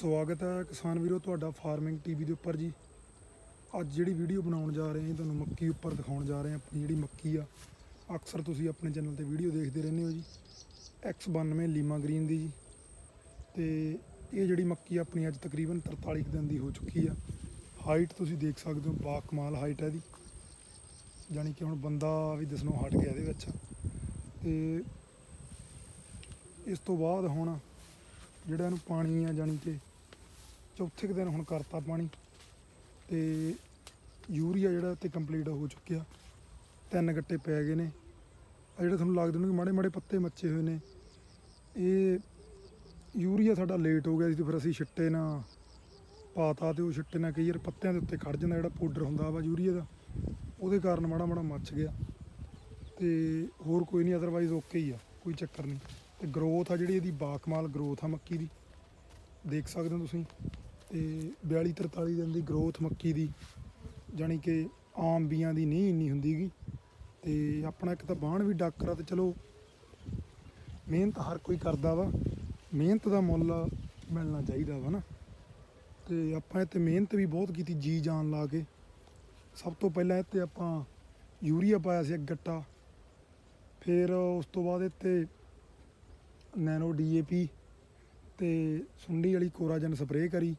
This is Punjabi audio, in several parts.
ਸਵਾਗਤ ਹੈ ਕਿਸਾਨ ਵੀਰੋ, ਤੁਹਾਡਾ ਫਾਰਮਿੰਗ ਟੀਵੀ ਦੇ ਉੱਪਰ ਜੀ। ਅੱਜ ਜਿਹੜੀ ਵੀਡੀਓ ਬਣਾਉਣ ਜਾ ਰਹੇ ਹਾਂ, ਤੁਹਾਨੂੰ ਮੱਕੀ ਉੱਪਰ ਦਿਖਾਉਣ ਜਾ ਰਹੇ ਹਾਂ, ਆਪਣੀ ਜਿਹੜੀ ਮੱਕੀ ਆ। ਅਕਸਰ ਤੁਸੀਂ ਆਪਣੇ ਚੈਨਲ ਤੇ ਵੀਡੀਓ ਦੇਖਦੇ ਰਹਿੰਦੇ ਹੋ ਜੀ। X92 ਲੀਮਾ ਗ੍ਰੀਨ ਦੀ ਜੀ। ਤੇ ਇਹ ਜਿਹੜੀ ਮੱਕੀ ਆਪਣੀ ਅੱਜ ਤਕਰੀਬਨ 43 ਕੁ ਦਿਨ ਦੀ ਹੋ ਚੁੱਕੀ ਆ। ਹਾਈਟ ਤੁਸੀਂ ਦੇਖ ਸਕਦੇ ਹੋ, ਬਾ ਕਮਾਲ ਹਾਈਟ ਹੈ ਇਹਦੀ। ਜਾਣੀ ਕਿ ਹੁਣ ਬੰਦਾ ਵੀ ਦਿਸਣੋਂ ਹਟ ਗਿਆ ਇਹਦੇ ਵਿੱਚ। ਤੇ ਇਸ ਤੋਂ ਬਾਅਦ ਹੁਣ ਜਿਹੜਾ ਇਹਨੂੰ ਪਾਣੀ ਆ ਜਾਣੀ ਕਿ ਚੌਥੇ ਕੁ ਦਿਨ ਹੁਣ ਕਰਤਾ ਪਾਣੀ ਤੇ ਯੂਰੀਆ ਜਿਹੜਾ ਤੇ ਕੰਪਲੀਟ ਹੋ ਚੁੱਕਿਆ। ਤਿੰਨ ਗੱਟੇ ਪੈ ਗਏ ਨੇ। ਆ ਜਿਹੜੇ ਤੁਹਾਨੂੰ ਲੱਗਦੇ ਨੇ ਕਿ ਮਾੜੇ ਮਾੜੇ ਪੱਤੇ ਮੱਚੇ ਹੋਏ ਨੇ। ਇਹ ਯੂਰੀਆ ਸਾਡਾ ਲੇਟ ਹੋ ਗਿਆ ਸੀ ਤੇ ਫਿਰ ਅਸੀਂ ਛਿੱਟੇ ਨਾਲ ਪਾਤਾ ਤੇ ਉਹ ਛਿੱਟੇ ਨਾਲ ਕਈ ਵਾਰ ਪੱਤਿਆਂ ਦੇ ਉੱਤੇ ਖੜ ਜਾਂਦਾ ਜਿਹੜਾ ਪਾਊਡਰ ਹੁੰਦਾ ਵਾ ਯੂਰੀਆ ਦਾ, ਉਹਦੇ ਕਾਰਨ ਮਾੜਾ ਮਾੜਾ ਮੱਚ ਗਿਆ। ਤੇ ਹੋਰ ਕੋਈ ਨਹੀਂ ਅਦਰਵਾਈਜ਼ ਓਕੇ ਹੀ ਆ, ਕੋਈ ਚੱਕਰ ਨਹੀਂ। ਤੇ ਗਰੋਥ ਆ ਜਿਹੜੀ, ਇਹਦੀ ਬਾਕਮਾਲ ਗਰੋਥ ਆ ਮੱਕੀ ਦੀ। ਦੇਖ ਸਕਦੇ ਹੋ ਤੁਸੀਂ। ਤੇ 42 43 ਦਿਨ ਦੀ ਗਰੋਥ ਮੱਕੀ ਦੀ, ਜਾਣੀ ਕਿ ਆਮ ਬੀਆਂ ਦੀ ਨਹੀਂ ਇੰਨੀ ਹੁੰਦੀਗੀ। ਤੇ ਆਪਣਾ ਇੱਕ ਤਾਂ ਬਾਣ ਵੀ ਡਾਕਰਾ ਆ ਤੇ ਚਲੋ, ਮਿਹਨਤ ਹਰ ਕੋਈ ਕਰਦਾ ਵਾ। ਮਿਹਨਤ ਦਾ ਮੁੱਲ ਮਿਲਣਾ ਚਾਹੀਦਾ ਵਾ ਨਾ। ਤੇ ਆਪਾਂ ਇੱਥੇ ਮਿਹਨਤ ਵੀ ਬਹੁਤ ਕੀਤੀ ਜੀ ਜਾਨ ਲਾ ਕੇ। ਸਭ ਤੋਂ ਪਹਿਲਾਂ ਇੱਥੇ ਆਪਾਂ ਯੂਰੀਆ ਪਾਇਆ ਸੀ ਇੱਕ ਗੱਟਾ। ਫਿਰ ਉਸ ਤੋਂ ਬਾਅਦ ਇੱਥੇ ਨੈਨੋ ਡੀਏਪੀ ਤੇ ਸੁੰਡੀ ਵਾਲੀ ਕੋਰਾਜਨ ਸਪਰੇਅ ਕਰੀ।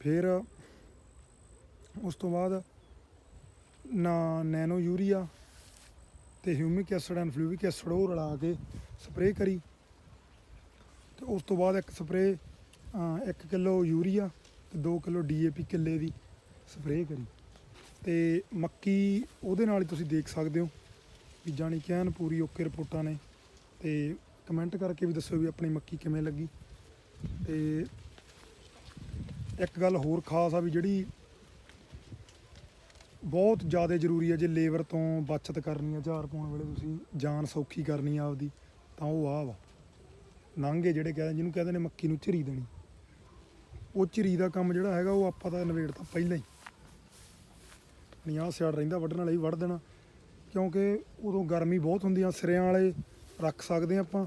ਫਿਰ ਉਸ ਤੋਂ ਬਾਅਦ ਨਾ ਨੈਨੋ ਯੂਰੀਆ ਤੇ humic acid and fulvic acid ਉਹ ਰਲਾ ਕੇ ਸਪਰੇਅ ਕਰੀ। ਤੇ ਉਸ ਤੋਂ ਬਾਅਦ ਇੱਕ ਸਪਰੇਅ 1 ਕਿਲੋ ਯੂਰੀਆ ਤੇ 2 ਕਿਲੋ ਡੀਏਪੀ ਕਿੱਲੇ ਦੀ ਸਪਰੇਅ ਕਰੀ। ਤੇ ਮੱਕੀ ਉਹਦੇ ਨਾਲ ਹੀ ਤੁਸੀਂ ਦੇਖ ਸਕਦੇ ਹੋ ਵੀ ਜਾਣੀ ਕਿ ਐਨ ਪੂਰੀ ਓਕੇ ਰਿਪੋਰਟਾਂ ਨੇ। ਤੇ ਕਮੈਂਟ ਕਰਕੇ ਵੀ ਦੱਸਿਓ ਵੀ ਆਪਣੀ ਮੱਕੀ ਕਿਵੇਂ ਲੱਗੀ। ਤੇ ਇੱਕ ਗੱਲ ਹੋਰ ਖਾਸ ਆ ਵੀ ਜਿਹੜੀ ਬਹੁਤ ਜ਼ਿਆਦਾ ਜ਼ਰੂਰੀ ਹੈ ਜੇ ਲੇਬਰ ਤੋਂ ਬਚਤ ਕਰਨੀ ਆ, ਝਾੜ ਪਾਉਣ ਵੇਲੇ ਤੁਸੀਂ ਜਾਨ ਸੌਖੀ ਕਰਨੀ ਆ ਆਪਦੀ, ਤਾਂ ਉਹ ਆ ਵਾ। ਨਾਂਗੇ ਜਿਹੜੇ ਕਹਿੰਦੇ ਜਿਹਨੂੰ ਕਹਿੰਦੇ ਨੇ ਮੱਕੀ ਨੂੰ ਝਰੀ ਦੇਣੀ। ਉਹ ਝਰੀ ਦਾ ਕੰਮ ਜਿਹੜਾ ਹੈਗਾ, ਉਹ ਆਪਾਂ ਤਾਂ ਨਵੇੜਤਾ ਪਹਿਲਾਂ ਹੀ। ਨਹੀਂ ਆਹ ਸਿਆੜ ਰਹਿੰਦਾ, ਵੱਢਣ ਵਾਲਾ ਹੀ ਵੱਢ ਦੇਣਾ। ਕਿਉਂਕਿ ਉਦੋਂ ਗਰਮੀ ਬਹੁਤ ਹੁੰਦੀ ਆ, ਸਿਰਿਆਂ ਵਾਲੇ ਰੱਖ ਸਕਦੇ ਹਾਂ ਆਪਾਂ।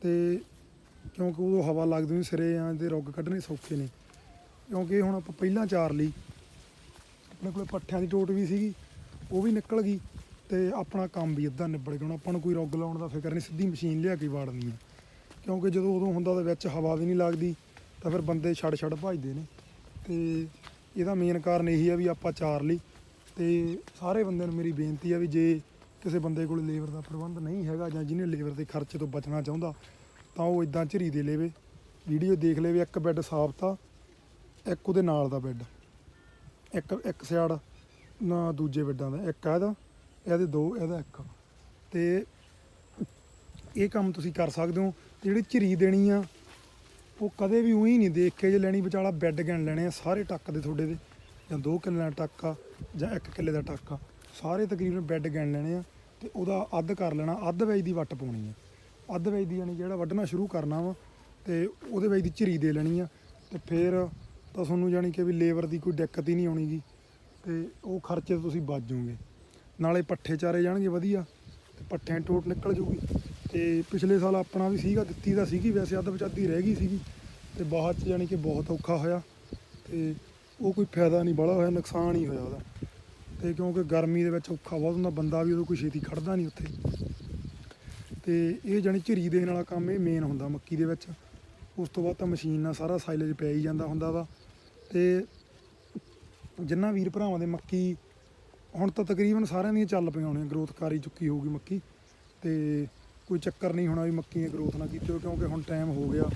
ਤੇ ਕਿਉਂਕਿ ਉਦੋਂ ਹਵਾ ਲੱਗਦੀ ਨਹੀਂ ਸਿਰੇ ਆ ਦੇ ਰੁੱਗ ਕੱਢਣੇ ਸੌਖੇ ਨੇ। ਕਿਉਂਕਿ ਹੁਣ ਆਪਾਂ ਪਹਿਲਾਂ ਚਾਰ ਲਈ। ਆਪਣੇ ਕੋਲੇ ਪੱਠਿਆਂ ਦੀ ਟੋਟ ਵੀ ਸੀਗੀ, ਉਹ ਵੀ ਨਿਕਲ ਗਈ ਤੇ ਆਪਣਾ ਕੰਮ ਵੀ ਅੱਧਾ ਨਿਬੜ ਗਿਆ। ਹੁਣ ਆਪਾਂ ਨੂੰ ਕੋਈ ਰੁੱਗ ਲਾਉਣ ਦਾ ਫਿਕਰ ਨਹੀਂ, ਸਿੱਧੀ ਮਸ਼ੀਨ ਲਿਆ ਕੇ ਵਾੜਨੀ ਆ। ਕਿਉਂਕਿ ਜਦੋਂ ਉਦੋਂ ਹੁੰਦਾ ਤਾਂ ਵਿੱਚ ਹਵਾ ਵੀ ਨਹੀਂ ਲੱਗਦੀ, ਤਾਂ ਫਿਰ ਬੰਦੇ ਛੱਡ ਛੱਡ ਭੱਜਦੇ ਨੇ। ਤੇ ਇਹਦਾ ਮੇਨ ਕਾਰਨ ਇਹੀ ਆ ਵੀ ਆਪਾਂ ਚਾਰ ਲਈ। ਤੇ ਸਾਰੇ ਬੰਦਿਆਂ ਨੂੰ ਮੇਰੀ ਬੇਨਤੀ ਆ ਵੀ ਜੇ ਕਿਸੇ ਬੰਦੇ ਕੋਲ ਲੇਬਰ ਦਾ ਪ੍ਰਬੰਧ ਨਹੀਂ ਹੈਗਾ ਜਾਂ ਜਿਹਨੇ ਲੇਬਰ ਦੇ ਖਰਚੇ ਤੋਂ ਬਚਣਾ ਚਾਹੁੰਦਾ ਤਾਂ ਉਹ ਇਦਾਂ ਝਰੀ ਦੇ ਲੇਵੇ। ਵੀਡੀਓ ਦੇਖ ਲੇਵੇ, ਇੱਕ ਬੈੱਡ ਸਾਫ਼ ਤਾਂ, ਇੱਕ ਉਹਦੇ ਨਾਲ ਦਾ ਬੈੱਡ। ਇੱਕ ਇੱਕ ਸਿਆੜ, ਨਾ ਦੂਜੇ ਬੈੱਡਾਂ ਦਾ। ਇੱਕ ਇਹਦਾ, ਇਹਦੇ ਦੋ, ਇਹਦਾ ਇੱਕ। ਤੇ ਇਹ ਕੰਮ ਤੁਸੀਂ ਕਰ ਸਕਦੇ ਹੋ। ਤੇ ਜਿਹੜੀ ਝਰੀ ਦੇਣੀ ਆ, ਉਹ ਕਦੇ ਵੀ ਉਹੀ ਨਹੀਂ ਦੇਖ ਕੇ ਜੇ ਲੈਣੀ, ਵਿਚਾਲਾ ਬੈੱਡ ਗਿਣ ਲੈਣੇ ਆ, ਸਾਰੇ ਟੱਕ ਦੇ ਤੁਹਾਡੇ ਦੇ। ਜਾਂ 2 ਕਿੱਲੇ ਦਾ ਟੱਕ ਆ, ਜਾਂ 1 ਕਿੱਲੇ ਦਾ ਟੱਕ ਆ। ਸਾਰੇ ਤਕਰੀਬਨ ਬੈੱਡ ਗਿਣ ਲੈਣੇ ਆ, ਤੇ ਉਹਦਾ ਅੱਧ ਕਰ ਲੈਣਾ, ਅੱਧ ਵੇਜ ਦੀ ਵੱਟ ਪਾਉਣੀ ਆ। ਅੱਧ ਵੇਚ ਦੀ ਯਾਨੀ ਜਿਹੜਾ ਵੱਢਣਾ ਸ਼ੁਰੂ ਕਰਨਾ ਵਾ ਤੇ ਉਹਦੇ ਵਿੱਚ ਦੀ ਝਰੀ ਦੇ ਲੈਣੀ ਆ ਤੇ ਫਿਰ ਤਾਂ ਤੁਹਾਨੂੰ ਜਾਣੀ ਕਿ ਵੀ ਲੇਬਰ ਦੀ ਕੋਈ ਦਿੱਕਤ ਹੀ ਨਹੀਂ ਆਉਣੀਗੀ ਤੇ ਉਹ ਖਰਚੇ ਤੋਂ ਤੁਸੀਂ ਬਚ ਜਾਓਗੇ। ਨਾਲੇ ਪੱਠੇ ਚਾਰੇ ਜਾਣਗੇ ਵਧੀਆ ਤੇ ਪੱਠਿਆਂ ਟੋਟ ਨਿਕਲ ਜੂਗੀ। ਤੇ ਪਿਛਲੇ ਸਾਲ ਆਪਣਾ ਵੀ ਸੀਗਾ, ਦਿੱਤੀ ਦਾ ਸੀਗੀ, ਵੈਸੇ ਅੱਧ ਵਿਚਾਦੀ ਰਹਿ ਗਈ ਸੀਗੀ ਤੇ ਬਾਅਦ ਚ ਜਾਣੀ ਕਿ ਬਹੁਤ ਔਖਾ ਹੋਇਆ ਤੇ ਉਹ ਕੋਈ ਫਾਇਦਾ ਨਹੀਂ, ਬੜਾ ਹੋਇਆ, ਨੁਕਸਾਨ ਹੀ ਹੋਇਆ ਉਹਦਾ। ਤੇ ਕਿਉਂਕਿ ਗਰਮੀ ਦੇ ਵਿੱਚ ਔਖਾ ਬਹੁਤ ਹੁੰਦਾ, ਬੰਦਾ ਵੀ ਉਦੋਂ ਕੋਈ ਛੇਤੀ ਖੜਦਾ ਨਹੀਂ ਉੱਥੇ। ਤੇ ਇਹ ਜਾਣੀ ਝਰੀ ਦੇਣ ਵਾਲਾ ਕੰਮ ਇਹ ਮੇਨ ਹੁੰਦਾ ਮੱਕੀ ਦੇ ਵਿੱਚ। ਉਸ ਤੋਂ ਬਾਅਦ ਤਾਂ ਮਸ਼ੀਨ ਨਾਲ ਸਾਰਾ ਸਾਈਲੇਜ ਪੈ ਹੀ ਜਾਂਦਾ ਹੁੰਦਾ ਵਾ। ਤੇ ਜਿੰਨਾ ਵੀਰ ਭਰਾਵਾਂ ਦੇ ਮੱਕੀ ਹੁਣ ਤਾਂ ਤਕਰੀਬਨ ਸਾਰਿਆਂ ਦੀਆਂ ਚੱਲ ਪਈਆਂ ਹੋਣੀਆਂ ਗਰੋਥ ਕਰ ਹੀ ਚੁੱਕੀ ਹੋਊਗੀ ਮੱਕੀ। ਤੇ ਕੋਈ ਚੱਕਰ ਨਹੀਂ ਹੋਣਾ ਵੀ ਮੱਕੀ ਦੀ ਗਰੋਥ ਨਾ ਕੀਤੀ ਹੋਵੇ, ਕਿਉਂਕਿ ਹੁਣ ਟਾਈਮ ਹੋ ਗਿਆ।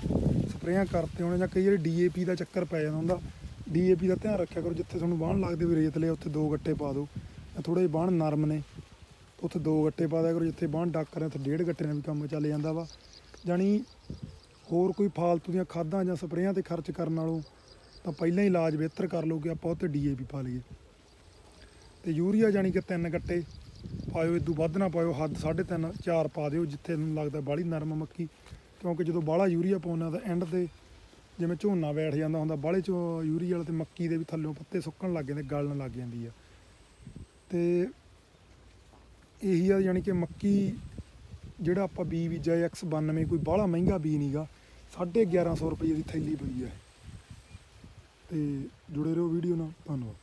ਸਪਰੇਆਂ ਕਰਤੇ ਹੋਣੇ ਜਾਂ ਕਈ ਵਾਰੀ ਡੀਏਪੀ ਦਾ ਚੱਕਰ ਪੈ ਜਾਂਦਾ ਹੁੰਦਾ। ਡੀਏਪੀ ਦਾ ਧਿਆਨ ਰੱਖਿਆ ਕਰੋ, ਜਿੱਥੇ ਤੁਹਾਨੂੰ ਬਾਣ ਲੱਗਦੇ ਵੀ ਰੇਤ ਲਿਆ ਉੱਥੇ ਦੋ ਗੱਟੇ ਪਾ ਦਿਓ। ਥੋੜੇ ਜਿਹੇ ਬਾਣ ਨਰਮ ਨੇ ਉੱਥੇ ਦੋ ਗੱਟੇ ਪਾ ਦਿਆ ਕਰੋ, ਜਿੱਥੇ ਬਾਣ ਡਾਕਰ ਰਹੇ ਉੱਥੇ ਡੇਢ ਗੱਟੇ ਨਾਲ ਵੀ ਕੰਮ ਚੱਲ ਜਾਂਦਾ ਵਾ। ਜਾਣੀ ਹੋਰ ਕੋਈ ਫਾਲਤੂ ਦੀਆਂ ਖਾਦਾਂ ਜਾਂ ਸਪਰੇਆਂ ਤੇ ਖਰਚ ਕਰਨ ਨਾਲੋਂ ਤਾਂ ਪਹਿਲਾਂ ਹੀ ਇਲਾਜ ਬਿਹਤਰ ਕਰ ਲਓਗੇ ਆਪਾਂ ਉੱਥੇ ਡੀਏਪੀ ਪਾ ਲਈਏ। ਤੇ ਯੂਰੀਆ ਜਾਣੀ ਕਿ ਤਿੰਨ ਗੱਟੇ ਪਾਇਓ ਇਦੋਂ ਵੱਧ ਨਾ ਪਾਇਓ, ਹੱਦ 3.5 4 ਪਾ ਦਿਓ, ਜਿੱਥੇ ਤੁਹਾਨੂੰ ਲੱਗਦਾ ਬਾਹਲੀ ਨਰਮ ਮੱਕੀ। ਕਿਉਂਕਿ ਜਦੋਂ ਬਾਹਲਾ ਯੂਰੀਆ ਪਾਉਣਾ ਤਾਂ ਐਂਡ ਤੇ ਜਿਵੇਂ ਝੋਨਾ ਬੈਠ ਜਾਂਦਾ ਹੁੰਦਾ, ਬਾਹਲੇ ਚ ਯੂਰੀਆ ਵਾਲਾ ਤੇ ਮੱਕੀ ਦੇ ਵੀ ਥੱਲੋਂ ਪੱਤੇ ਸੁੱਕਣ ਲੱਗ ਜਾਂਦੇ, ਗਲਣ ਲੱਗ ਜਾਂਦੀ ਆ। ਤੇ ਇਹੀ ਆ, ਯਾਨੀ ਕਿ ਮੱਕੀ ਜਿਹੜਾ ਆਪਾਂ ਬੀ ਬੀਜਿਆ X92 ਕੋਈ ਬਾਹਲਾ ਮਹਿੰਗਾ ਬੀ ਨਹੀਂਗਾ 1150 ਰੁਪਏ ਦੀ ਥੈਲੀ ਪਈ ਹੈ ਤੇ ਜੁੜੇ ਰਹੋ ਵੀਡੀਓ ਨਾਲ। ਧੰਨਵਾਦ।